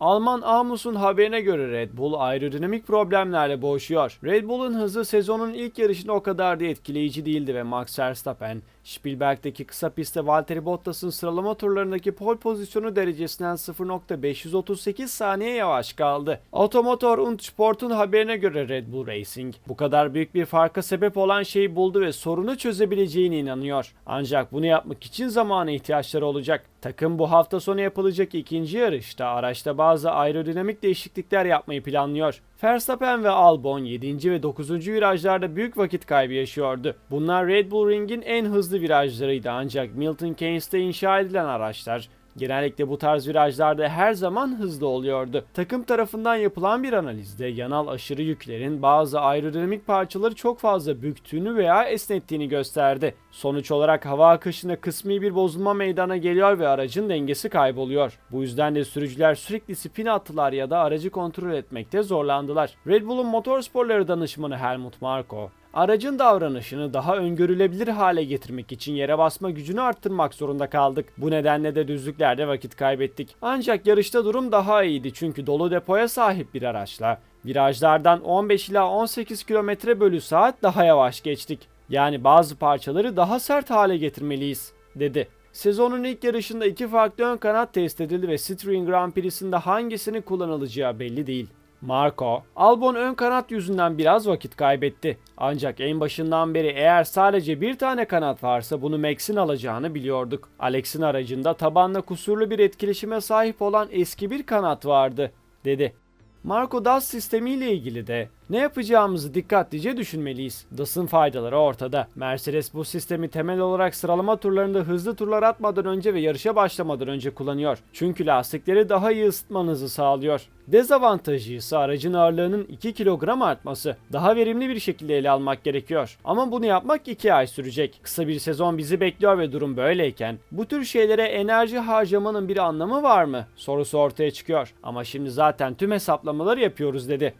Alman Amus'un haberine göre Red Bull aerodinamik problemlerle boğuşuyor. Red Bull'un hızı sezonun ilk yarışında o kadar da etkileyici değildi ve Max Verstappen, Spielberg'deki kısa pistte Valtteri Bottas'ın sıralama turlarındaki pole pozisyonu derecesinden 0.538 saniye yavaş kaldı. Automotor und Sport'un haberine göre Red Bull Racing bu kadar büyük bir farka sebep olan şeyi buldu ve sorunu çözebileceğine inanıyor. Ancak bunu yapmak için zamana ihtiyaçları olacak. Takım bu hafta sonu yapılacak ikinci yarışta araçta bazı aerodinamik değişiklikler yapmayı planlıyor. Verstappen ve Albon 7. ve 9. virajlarda büyük vakit kaybı yaşıyordu. Bunlar Red Bull Ring'in en hızlı virajlarıydı ancak Milton Keynes'te inşa edilen araçlar Genellikle bu tarz virajlarda her zaman hızlı oluyordu. Takım tarafından yapılan bir analizde yanal aşırı yüklerin bazı aerodinamik parçaları çok fazla büktüğünü veya esnettiğini gösterdi. Sonuç olarak hava akışında kısmi bir bozulma meydana geliyor ve aracın dengesi kayboluyor. Bu yüzden de sürücüler sürekli spin attılar ya da aracı kontrol etmekte zorlandılar. Red Bull'un motorsporları danışmanı Helmut Marko, Aracın davranışını daha öngörülebilir hale getirmek için yere basma gücünü arttırmak zorunda kaldık. Bu nedenle de düzlüklerde vakit kaybettik. Ancak yarışta durum daha iyiydi çünkü dolu depoya sahip bir araçla virajlardan 15 ila 18 km bölü saat daha yavaş geçtik. Yani bazı parçaları daha sert hale getirmeliyiz, dedi. Sezonun ilk yarışında iki farklı ön kanat test edildi ve Citroen Grand Prix'sinde hangisinin kullanılacağı belli değil. Marco, Albon ön kanat yüzünden biraz vakit kaybetti. Ancak en başından beri eğer sadece bir tane kanat varsa bunu Max'in alacağını biliyorduk. Alex'in aracında tabanla kusurlu bir etkileşime sahip olan eski bir kanat vardı, dedi. Marco DAS sistemiyle ilgili de ne yapacağımızı dikkatlice düşünmeliyiz. DAS'ın faydaları ortada. Mercedes bu sistemi temel olarak sıralama turlarında hızlı turlar atmadan önce ve yarışa başlamadan önce kullanıyor. Çünkü lastikleri daha iyi ısıtmanızı sağlıyor. Dezavantajı ise aracın ağırlığının 2 kilogram artması. Daha verimli bir şekilde ele almak gerekiyor. Ama bunu yapmak 2 ay sürecek. Kısa bir sezon bizi bekliyor ve durum böyleyken bu tür şeylere enerji harcamanın bir anlamı var mı? Sorusu ortaya çıkıyor. Ama şimdi zaten tüm hesaplamaları yapıyoruz dedi.